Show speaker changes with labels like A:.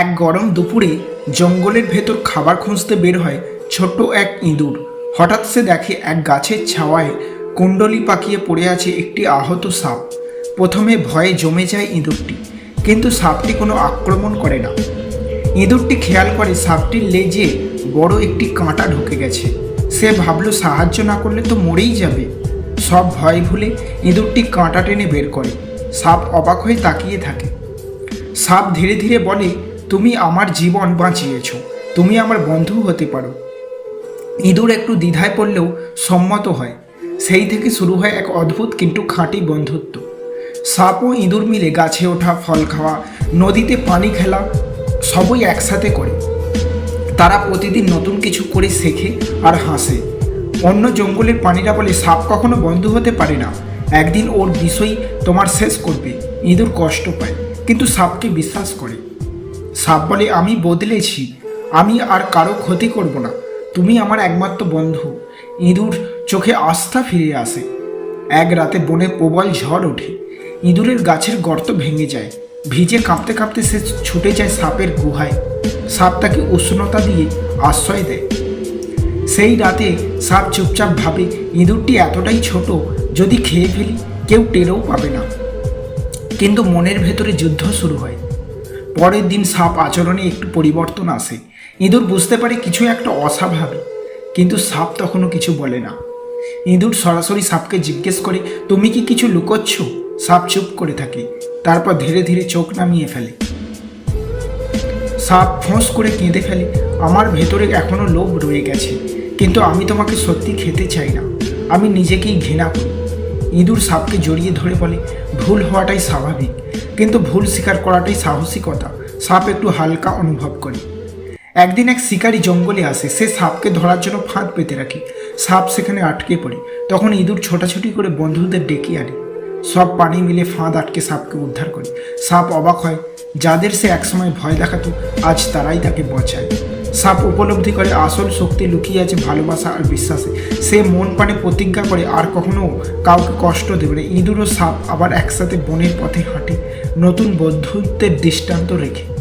A: এক গরম দুপুরে জঙ্গলের ভেতর খাবার খুঁজতে বের হয় ছোট্ট এক ইঁদুর। হঠাৎ সে দেখে এক গাছের ছাওয়ায় কুণ্ডলি পাকিয়ে পড়ে আছে একটি আহত সাপ। প্রথমে ভয়ে জমে যায় ইঁদুরটি, কিন্তু সাপটি কোনো আক্রমণ করে না। ইঁদুরটি খেয়াল করে সাপটির লেজে বড় একটি কাঁটা ঢুকে গেছে। সে ভাবলো, সাহায্য না করলে তো মরেই যাবে। সব ভয় ভুলে ইঁদুরটি কাঁটা টেনে বের করে। সাপ অবাক হয়ে তাকিয়ে থাকে। সাপ ধীরে ধীরে বলে তুমি আমার জীবন বাঁচিয়েছ। তুমি আমার বন্ধু হতে পারো। ইঁদুর একটু দ্বিধায় পড়লেও সম্মত হয়। সেই থেকে শুরু হয় এক অদ্ভুত কিন্তু খাঁটি বন্ধুত্ব। সাপ ও ইঁদুর মিলে গাছে ওঠা, ফল খাওয়া, নদীতে পানি খেলা, সবই একসাথে করে। তারা প্রতিদিন নতুন কিছু করে শেখে আর হাসে। অন্য জঙ্গলের প্রাণীরা বলে, সাপ কখনো বন্ধু হতে পারে না। একদিন ওর বিষয় তোমার শেষ করবে। ইঁদুর কষ্ট পায়, কিন্তু সাপকে বিশ্বাস করে। সাপ বলে আমি বদলেছি। আমি আর কারও ক্ষতি করব না। তুমি আমার একমাত্র বন্ধু। ইঁদুর চোখে আস্থা ফিরে আসে। এক রাতে বনে প্রবল ঝড় ওঠে। ইঁদুরের গাছের গর্ত ভেঙে যায়। ভিজে কাঁপতে কাঁপতে সে ছুটে যায় সাপের গুহায়। সাপ তাকে উষ্ণতা দিয়ে আশ্রয় দেয়। সেই রাতে সাপ চুপচাপ ভাবে, ইঁদুরটি এতটাই ছোট, যদি খেয়ে ফেলি, কেউ টেরও পাবে না। কিন্তু মনের ভেতরে যুদ্ধ শুরু হয়। পরের দিন সাপ আচরণে একটু পরিবর্তন আসে। ইঁদুর বুঝতে পারে কিছু একটা অস্বাভাবিক, কিন্তু সাপ তখনও কিছু বলে না। ইঁদুর সরাসরি সাপকে জিজ্ঞেস করে, তুমি কি কিছু লুকোচ্ছ? সাপ চুপ করে থাকে, তারপর ধীরে ধীরে চোখ নামিয়ে ফেলে। সাপ ফোঁস করে কেঁদে ফেলে, আমার ভেতরে এখনও লোভ রয়ে গেছে, কিন্তু আমি তোমাকে সত্যি খেতে চাই না। আমি নিজেকেই ঘৃণা করি। ইঁদুর সাপকে জড়িয়ে ধরে বলে, ভুল হওয়াটাই স্বাভাবিক। কিন্তু ভুল স্বীকার করাটাই সাহসিকতা। সাপ একটু হালকা অনুভব করে। একদিন এক শিকারী জঙ্গলে আসে। সে সাপকে ধরার জন্য ফাঁদ পেতে রাখে। সাপ সেখানে আটকে পড়ে। তখন ইঁদুর ছোটাছুটি করে বন্ধুদের ডেকে আনে। সব পানি মিলে ফাঁদ আটকে সাপকে উদ্ধার করে। সাপ অবাক হয়, যাদের সে একসময় ভয় দেখাতো, আজ তারাই তাকে বাঁচায়। সাপ উপলব্ধি করে আসল শক্তি লুকিয়ে আছে ভালোবাসা আর বিশ্বাসে। সে মন পানে প্রতিজ্ঞা করে আর কখনো কাউকে কষ্ট দেবে না। ইঁদুর ও সাপ আবার একসাথে বনের পথে হাঁটে। নতুন বন্ধুত্বের দৃষ্টান্ত রেখে।